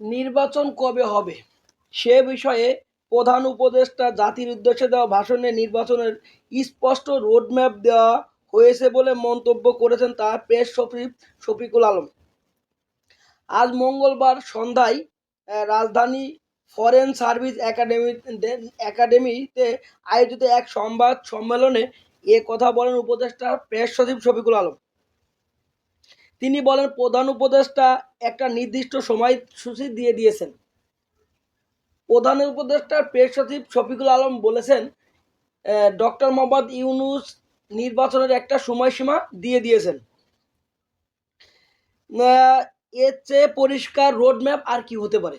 নির্বাচন কবে হবে? সে বিষয়ে প্রধান উপদেষ্টা জাতির উদ্দেশ্যে দেওয়া ভাষণে নির্বাচনের স্পষ্ট রোডম্যাপ দেওয়া হয়েছে বলে মন্তব্য করেছেন তার প্রেস সচিব শফিকুল আলম। আজ মঙ্গলবার সন্ধ্যায় রাজধানী ফরেন সার্ভিস একাডেমি একাডেমিতে আয়োজিত এক সংবাদ সম্মেলনে এ কথা বলেন উপদেষ্টা প্রেস সচিব শফিকুল আলম। তিনি বলেন, প্রধান উপদেষ্টা একটা নির্দিষ্ট সময়সূচি দিয়ে দিয়েছেন। প্রধান উপদেষ্টা প্রেস সচিব শফিকুল আলম বলেছেন ডক্টর মোহাম্মদ ইউনুস নির্বাচনের একটা সময়সীমা দিয়ে দিয়েছেন। এর চেয়ে পরিষ্কার রোডম্যাপ আর কি হতে পারে?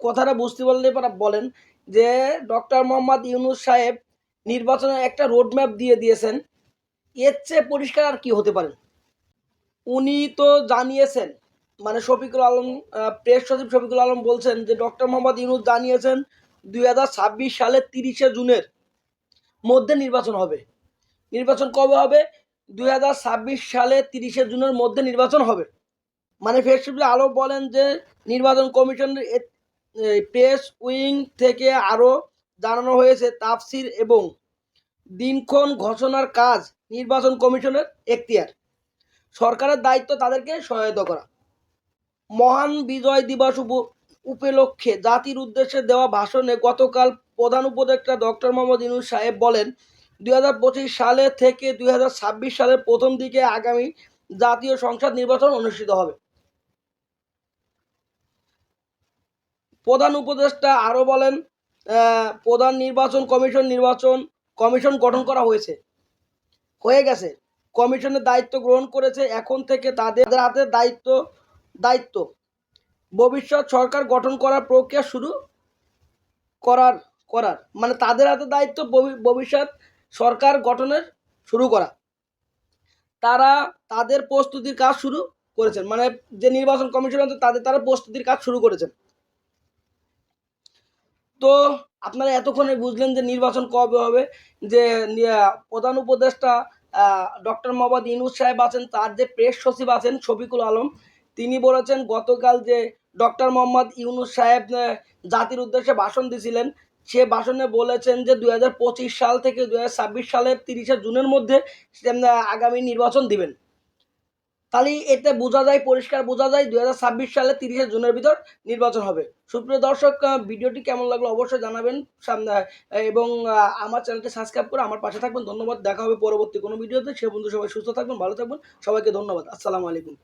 কথাটা বুঝতে পারলে পরে বলেন যে, ডক্টর মোহাম্মদ ইউনুস সাহেব নির্বাচনের একটা রোডম্যাপ দিয়ে দিয়েছেন, এর চেয়ে পরিষ্কার আর কি হতে পারে? উনি তো জানিয়েছেন মানে শফিকুল আলম প্রেস সচিব শফিকুল আলম বলছেন যে ডক্টর মোহাম্মদ ইউনুস জানিয়েছেন দুই হাজার ছাব্বিশ সালের তিরিশে জুনের মধ্যে নির্বাচন হবে। নির্বাচন কবে হবে? দুই হাজার ছাব্বিশ সালে তিরিশে জুনের মধ্যে নির্বাচন হবে। মানে সচিব আলম বলেন যে নির্বাচন কমিশনের প্রেস উইং থেকে আরও জানানো হয়েছে তাফসির এবং দিনক্ষণ ঘোষণার কাজ নির্বাচন কমিশনের এখতিয়ার। সরকারের দায়িত্ব তাদেরকে সহায়তা করা। মহান বিজয় দিবস উপ- উপলক্ষে জাতির উদ্দেশ্যে দেওয়া ভাষণে গতকাল প্রধান উপদেষ্টা ডক্টর মোহাম্মদ ইনুস সাহেব বলেন, দুই হাজার পঁচিশ সালে থেকে দুই হাজার ছাব্বিশ সালের প্রথম দিকে আগামী জাতীয় সংসদ নির্বাচন অনুষ্ঠিত হবে। প্রধান উপদেষ্টা আরও বলেন প্রধান নির্বাচন কমিশন নির্বাচন কমিশন গঠন করা হয়েছে। হয়ে গেছে। কমিশনের দায়িত্ব গ্রহণ করেছে, এখন থেকে তাদের হাতে দায়িত্ব দায়িত্ব। ভবিষ্যৎ সরকার গঠন করার প্রক্রিয়া শুরু করার করার। মানে তাদের হাতে দায়িত্ব ভবিষ্যৎ সরকার গঠনের শুরু করা। তারা তাদের প্রস্তুতির কাজ শুরু করেছেন। মানে যে নির্বাচন কমিশন আছে, তাদের তারা প্রস্তুতির কাজ শুরু করেছেন। তো আপনারা এতক্ষণে বুঝলেন যে নির্বাচন কবে হবে, যে প্রধান উপদেষ্টা ডক্টর মোহাম্মদ ইনুস সাহেব আছেন, তার যে প্রেস সচিব আছেন শফিকুল আলম, তিনি বলেছেন, গতকাল যে ডক্টর মোহাম্মদ ইউনুস সাহেব জাতির উদ্দেশ্যে ভাষণ দিয়েছিলেন, সে ভাষণে বলেছেন যে দু হাজার পঁচিশ সাল থেকে দু হাজার ছাব্বিশ সালের তিরিশে জুনের মধ্যে আগামী নির্বাচন দিবেন। তাহলে এতে বোঝা যায়, পরিষ্কার বোঝা যায়, দুই হাজার ছাব্বিশ সালে তিরিশে জুনের ভিতর নির্বাচন হবে। সুপ্রিয় দর্শক ভিডিওটি কেমন লাগল অবশ্যই জানাবেন। সামনে এবং আমার চ্যানেলটি সাবস্ক্রাইব করে আমার পাশে থাকবেন। ধন্যবাদ, দেখা হবে পরবর্তী কোনো ভিডিওতে। সে বন্ধু সবাই সুস্থ থাকবেন, ভালো থাকবেন। সবাইকে ধন্যবাদ। আসসালামু আলাইকুম।